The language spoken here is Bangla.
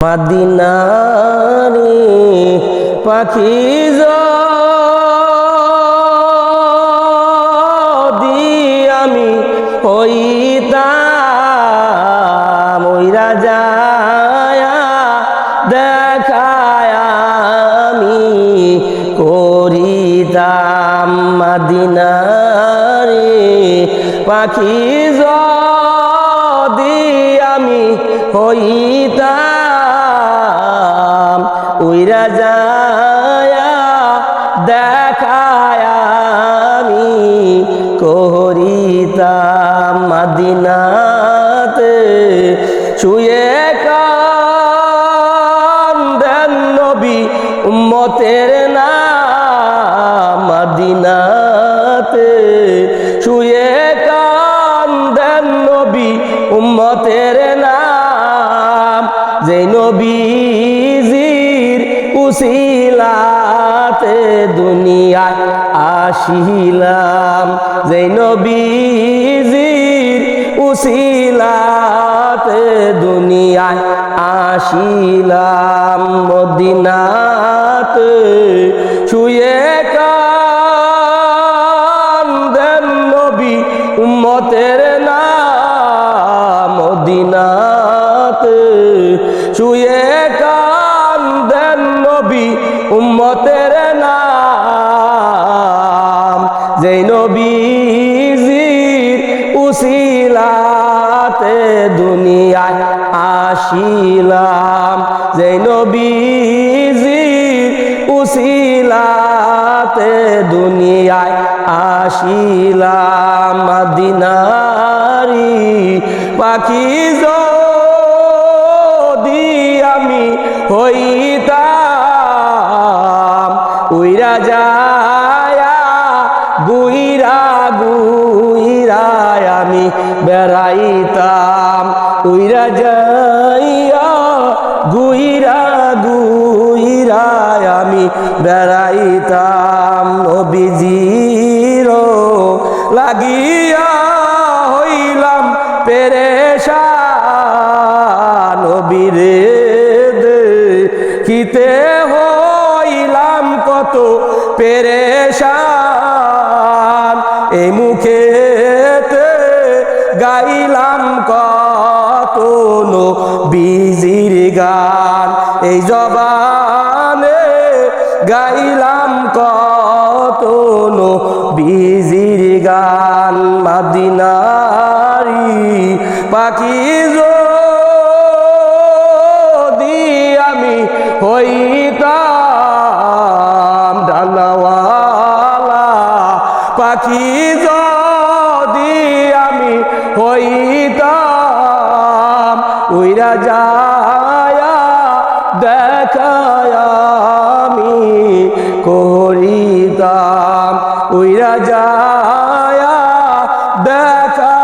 মাদিনারি পাখি যদি আমি হইতাম, ওই রাজায়া দেখায় আমি করিতাম মাদিনারি পাখি যদি আমি হইতাম দেখায় আমি করিতাম মাদিনাতে শুয়ে নবী উম্মতের নাম মাদিনাতে শুয়ে কান্দেন নবী উম্মতের নাম, যে নবীজির উসিলাতে দুনিয়ায় আসিলাম। যে নবীজির উসিলাতে দুনিয়ায় আসিলাম। মদিনাতে শুয়ে উসিলাতে দুনিয়ায় আসিলাম। যে নবীজির উসিলাতে দুনিয়ায় আসিলাম। মদিনারি পাখি যদি আমি হইতাম, উইরা যায়া গুইরা গুইরা আমি বেড়াইতাম, উইরা যাইয়া গুইরা গুইরা আমি বেড়াইতাম। নবীজির লাগিয়া হইলাম পেরেশা নবীরে কিতে হইলাম কত পেরেশান। এই মুখেতে গাইলাম কত বিজির গান। এই জবানে গাইলাম কত বিজির গান। মাদিনারি পাখি যদি আমি হইতাম ডানাওয়ালা কাম উইরা রাজা দেখায় আমি করিতাম। উইরা রাজা দেখা